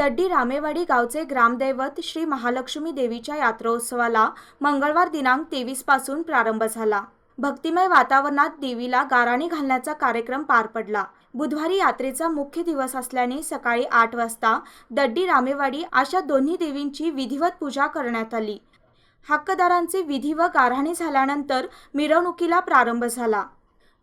दड्डी रामेवाडी गावचे ग्रामदैवत श्री महालक्ष्मी देवीच्या यात्रोत्सवाला मंगळवार दिनांक तेवीसपासून प्रारंभ झाला. भक्तिमय वातावरणात देवीला गाराणी घालण्याचा कार्यक्रम पार पडला. बुधवारी यात्रेचा मुख्य दिवस असल्याने सकाळी आठ वाजता दड्डी रामेवाडी अशा दोन्ही देवींची विधिवत पूजा करण्यात आली. हक्कदारांचे विधी व गाऱ्हाणे झाल्यानंतर मिरवणुकीला प्रारंभ झाला.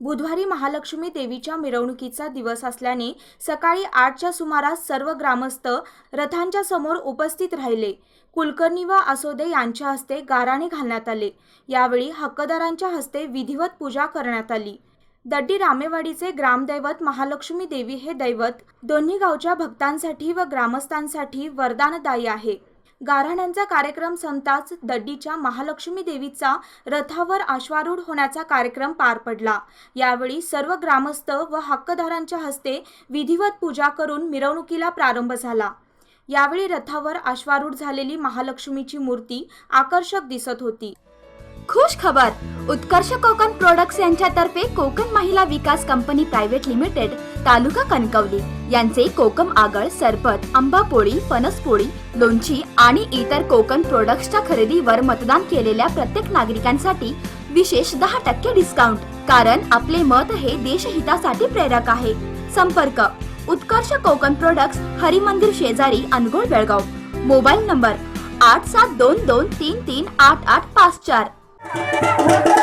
बुधवारी महालक्ष्मी देवीच्या मिरवणुकीचा दिवस असल्याने सकाळी आठच्या सुमारास सर्व ग्रामस्थ रथांच्या समोर उपस्थित राहिले. कुलकर्णी व असोदे यांच्या हस्ते गाराणे घालण्यात आले. यावेळी हक्कदारांच्या हस्ते विधिवत पूजा करण्यात आली. दड्डी रामेवाडीचे ग्रामदैवत महालक्ष्मी देवी हे दैवत दोन्ही गावच्या भक्तांसाठी व ग्रामस्थांसाठी वरदानदायी आहे. गाऱ्हाण्यांचा कार्यक्रम संपताच दड्डीच्या महालक्ष्मी देवीचा रथावर आश्वारूढ होण्याचा कार्यक्रम पार पडला. यावेळी सर्व ग्रामस्थ व हक्कदारांच्या हस्ते विधिवत पूजा करून मिरवणुकीला प्रारंभ झाला. यावेळी रथावर आश्वारूढ झालेली महालक्ष्मीची मूर्ती आकर्षक दिसत होती. खुश खबर उत्कर्ष कोकण प्रोडक्ट्स यांच्यातर्फे Konkan Mahila Vikas company private limited taluka Kankavli. यांचे कोकम आगळ सरपत आंबा पोळी फणस पोळी लोणची आणि इतर कोकण प्रोडक्ट्सच्या खरेदीवर मतदान केलेल्या प्रत्येक नागरिकांसाठी विशेष दहा टक्के डिस्काउंट कारण आपले मत हे देशहितासाठी प्रेरक आहे. संपर्क. उत्कर्ष कोकण प्रोडक्ट्स हरिमंदिर शेजारी अनगोळ बेळगाव. मोबाईल नंबर आठ सात दोन दोन तीन तीन आठ आठ पाच चार.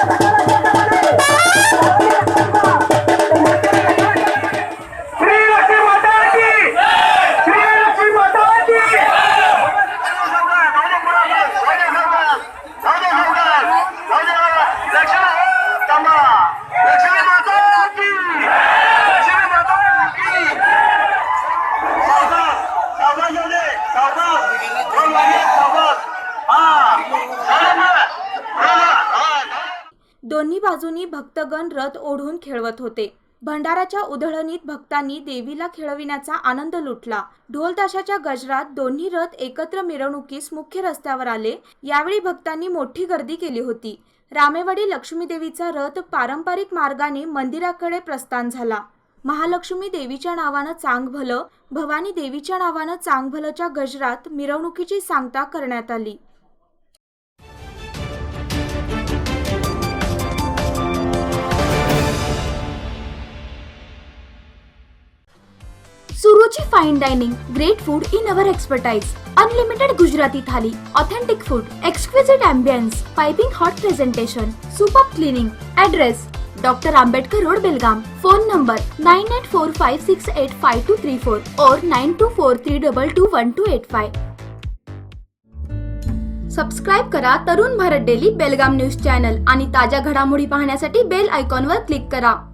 दोन्ही बाजूनी भक्तगण रथ ओढून खेळवत होते. भंडाराच्या उधळणीत भक्तांनी देवीला खेळविण्याचा आनंद लुटला. ढोलताशाच्या गजरात दोन्ही रथ एकत्र मिरवणुकीस मुख्य रस्त्यावर आले. यावेळी भक्तांनी मोठी गर्दी केली होती. रामेवाडी लक्ष्मीदेवीचा रथ पारंपरिक मार्गाने मंदिराकडे प्रस्थान झाला. महालक्ष्मी देवीच्या नावानं चांगभलं भवानी देवीच्या नावानं चांगभलच्या गजरात मिरवणुकीची सांगता करण्यात आली. Super cleaning address doctor Ambedkar road Belgaum phone number nine eight four five six eight five two three four और nine two four three double two one two eight five subscribe करा Tarun Bharat daily Belgaum news channel आणि ताज्या घडामोडी पाहण्यासाठी bell आयकॉनवर click करा.